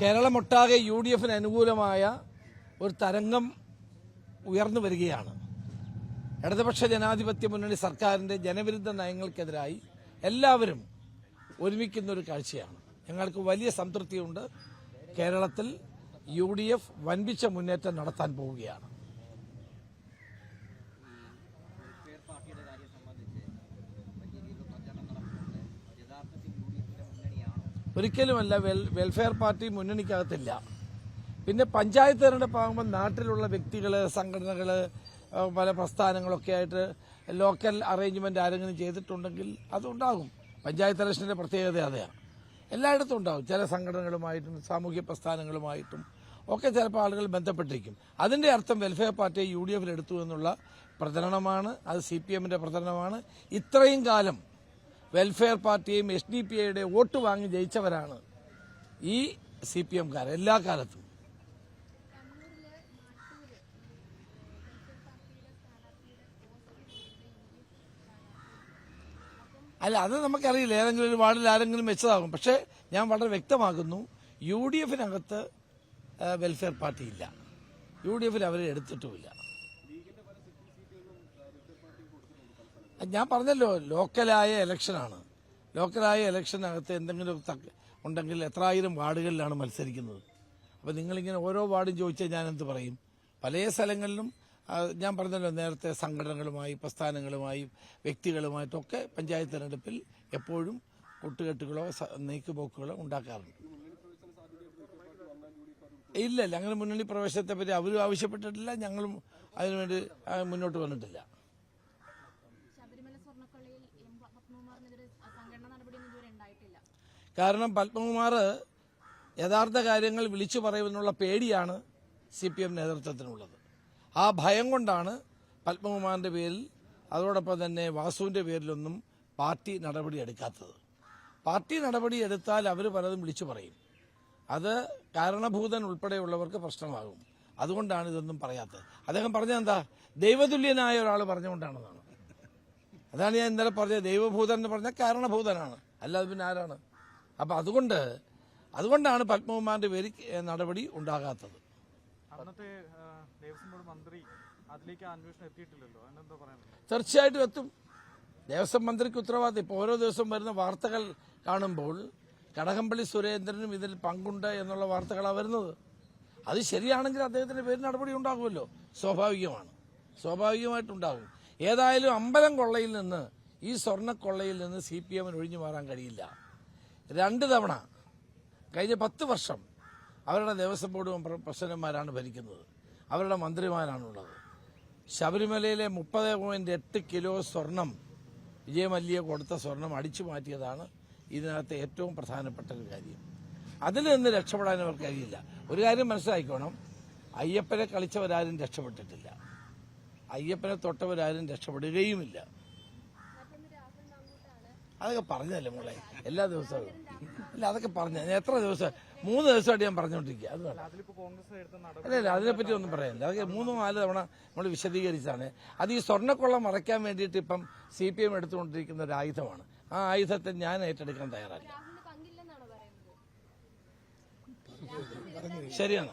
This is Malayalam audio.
കേരളമൊട്ടാകെ യു ഡി എഫിന് അനുകൂലമായ ഒരു തരംഗം ഉയർന്നു വരികയാണ്. ഇടതുപക്ഷ ജനാധിപത്യ മുന്നണി സർക്കാരിന്റെ ജനവിരുദ്ധ നയങ്ങൾക്കെതിരായി എല്ലാവരും ഒരുമിക്കുന്ന ഒരു കാഴ്ചയാണ്. ഞങ്ങൾക്ക് വലിയ സംതൃപ്തിയുണ്ട്. കേരളത്തിൽ യു ഡി എഫ് വൻപിച്ച മുന്നേറ്റം നടത്താൻ പോവുകയാണ്. ഒരിക്കലുമല്ല വെൽ വെൽഫെയർ പാർട്ടി മുന്നണിക്കകത്തില്ല. പിന്നെ പഞ്ചായത്ത് തെരഞ്ഞെടുപ്പ് ആകുമ്പോൾ നാട്ടിലുള്ള വ്യക്തികൾ സംഘടനകൾ പല പ്രസ്ഥാനങ്ങളൊക്കെ ആയിട്ട് ലോക്കൽ അറേഞ്ച്മെന്റ് ആരെങ്കിലും ചെയ്തിട്ടുണ്ടെങ്കിൽ അതുണ്ടാകും. പഞ്ചായത്ത് ഇലക്ഷന്റെ പ്രത്യേകത അതെയാണ് എല്ലായിടത്തും ഉണ്ടാകും. ചില സംഘടനകളുമായിട്ടും സാമൂഹ്യ പ്രസ്ഥാനങ്ങളുമായിട്ടും ഒക്കെ ചിലപ്പോൾ ആളുകൾ ബന്ധപ്പെട്ടിരിക്കും. അതിന്റെ അർത്ഥം വെൽഫെയർ പാർട്ടിയെ യു ഡി എഫിൽ എടുത്തു എന്നുള്ള പ്രചരണമാണ്. അത് സി പി എമ്മിന്റെ പ്രചരണമാണ്. ഇത്രയും കാലം വെൽഫെയർ പാർട്ടിയെയും എസ് ഡി പി ഐയുടെ വോട്ട് വാങ്ങി ജയിച്ചവരാണ് ഈ സി പി എംകാർ എല്ലാ കാലത്തും. അല്ല അത് നമുക്കറിയില്ല. ഏതെങ്കിലും ഒരു വാർഡിൽ ആരെങ്കിലും വെച്ചതാകും. പക്ഷേ ഞാൻ വളരെ വ്യക്തമാക്കുന്നു യു ഡി എഫിനകത്ത് വെൽഫെയർ പാർട്ടി ഇല്ല. യു ഡി എഫിൽ അവരെ എടുത്തിട്ടുമില്ല. ഞാൻ പറഞ്ഞല്ലോ ലോക്കലായ ഇലക്ഷനാണ്. ലോക്കലായ ഇലക്ഷനകത്ത് എന്തെങ്കിലും ഉണ്ടെങ്കിൽ എത്ര ആയിരം വാർഡുകളിലാണ് മത്സരിക്കുന്നത്. അപ്പോൾ നിങ്ങളിങ്ങനെ ഓരോ വാർഡും ചോദിച്ചാൽ ഞാൻ എന്ത് പറയും? പല സ്ഥലങ്ങളിലും ഞാൻ പറഞ്ഞല്ലോ നേരത്തെ സംഘടനകളുമായി പ്രസ്ഥാനങ്ങളുമായി വ്യക്തികളുമായിട്ടൊക്കെ പഞ്ചായത്ത് തിരഞ്ഞെടുപ്പിൽ എപ്പോഴും കൂട്ടുകെട്ടുകളോ നീക്കുപോക്കുകളോ ഉണ്ടാക്കാറുണ്ട്. ഇല്ല അങ്ങനെ മുന്നണി പ്രവേശനത്തെ പറ്റി അവരും ആവശ്യപ്പെട്ടിട്ടില്ല ഞങ്ങളും അതിനുവേണ്ടി മുന്നോട്ട് വന്നിട്ടില്ല. സംഘടന കാരണം പത്മകുമാർ യഥാർത്ഥ കാര്യങ്ങൾ വിളിച്ചു പറയുമെന്നുള്ള പേടിയാണ് സി പി എം നേതൃത്വത്തിനുള്ളത്. ആ ഭയം കൊണ്ടാണ് പത്മകുമാറിന്റെ പേരിൽ അതോടൊപ്പം തന്നെ വാസുവിന്റെ പേരിലൊന്നും പാർട്ടി നടപടി എടുക്കാത്തത്. പാർട്ടി നടപടി എടുത്താൽ അവർ പലതും വിളിച്ചു പറയും. അത് കാരണഭൂതൻ ഉൾപ്പെടെയുള്ളവർക്ക് പ്രശ്നമാകും. അതുകൊണ്ടാണ് ഇതൊന്നും പറയാത്തത്. അദ്ദേഹം പറഞ്ഞതെന്താ ദൈവതുല്യനായ ഒരാൾ പറഞ്ഞുകൊണ്ടാണെന്നാണ്. അതാണ് ഞാൻ ഇന്നലെ പറഞ്ഞത്. ദൈവഭൂതൻ എന്ന് പറഞ്ഞാൽ കാരണഭൂതനാണ്. അല്ലാതെ പിന്നെ ആരാണ്? അപ്പൊ അതുകൊണ്ട് അതുകൊണ്ടാണ് പത്മകുമാറിന്റെ പേര് നടപടി ഉണ്ടാകാത്തത്. അന്നത്തെ ആ, ദേവസ്വം ബോർഡ് മന്ത്രി അതിലേക്ക് അന്വേഷണം എത്തിയിട്ടില്ലല്ലോ. തീർച്ചയായിട്ടും എത്തും. ദേവസ്വം മന്ത്രിക്ക് ഉത്തരവാദിത്തം. ഇപ്പോൾ ഓരോ ദിവസം വരുന്ന വാർത്തകൾ കാണുമ്പോൾ കടകംപള്ളി സുരേന്ദ്രനും ഇതിൽ പങ്കുണ്ട് എന്നുള്ള വാർത്തകളാണ് വരുന്നത്. അത് ശരിയാണെങ്കിൽ അദ്ദേഹത്തിന്റെ പേര് നടപടി ഉണ്ടാകുമല്ലോ. സ്വാഭാവികമാണ്. സ്വാഭാവികമായിട്ടുണ്ടാകും. ഏതായാലും അമ്പലം കൊള്ളയിൽ നിന്ന് ഈ സ്വർണക്കൊള്ളയിൽ നിന്ന് സി പി എമ്മിന് ഒഴിഞ്ഞു മാറാൻ കഴിയില്ല. രണ്ട് തവണ കഴിഞ്ഞ പത്ത് വർഷം അവരുടെ ദേവസ്വം ബോർഡ് പ്രസിഡന്റ്മാരാണ് ഭരിക്കുന്നത്. അവരുടെ മന്ത്രിമാരാണുള്ളത്. ശബരിമലയിലെ മുപ്പത് പോയിന്റ് എട്ട് കിലോ സ്വർണം വിജയമല്യ കൊടുത്ത സ്വർണം അടിച്ചു മാറ്റിയതാണ് ഇതിനകത്ത് ഏറ്റവും പ്രധാനപ്പെട്ട ഒരു കാര്യം. അതിൽ നിന്ന് രക്ഷപ്പെടാൻ അവർക്ക് കഴിയില്ല. ഒരു കാര്യം മനസ്സിലാക്കണം അയ്യപ്പനെ കളിച്ചവരാരും രക്ഷപ്പെട്ടിട്ടില്ല. അയ്യപ്പനെ തൊട്ടവരാരും രക്ഷപ്പെടുകയുമില്ല. അതൊക്കെ പറഞ്ഞതല്ലേ മോളെ? എല്ലാ ദിവസവും. അല്ല അതൊക്കെ പറഞ്ഞ ഞാൻ എത്ര ദിവസം മൂന്ന് ദിവസമായിട്ട് ഞാൻ പറഞ്ഞുകൊണ്ടിരിക്കുക അത് അല്ല അല്ല അതിനെപ്പറ്റി ഒന്നും പറയാനില്ല അതൊക്കെ മൂന്ന് നാല് തവണ നമ്മൾ വിശദീകരിച്ചാണ് അത് ഈ സ്വർണക്കൊള്ള മറയ്ക്കാൻ വേണ്ടിയിട്ട് ഇപ്പം സി പി എം എടുത്തുകൊണ്ടിരിക്കുന്ന ഒരു ആയുധമാണ്. ആ ആയുധത്തെ ഞാൻ ഏറ്റെടുക്കാൻ തയ്യാറല്ല. ശരിയാണ്.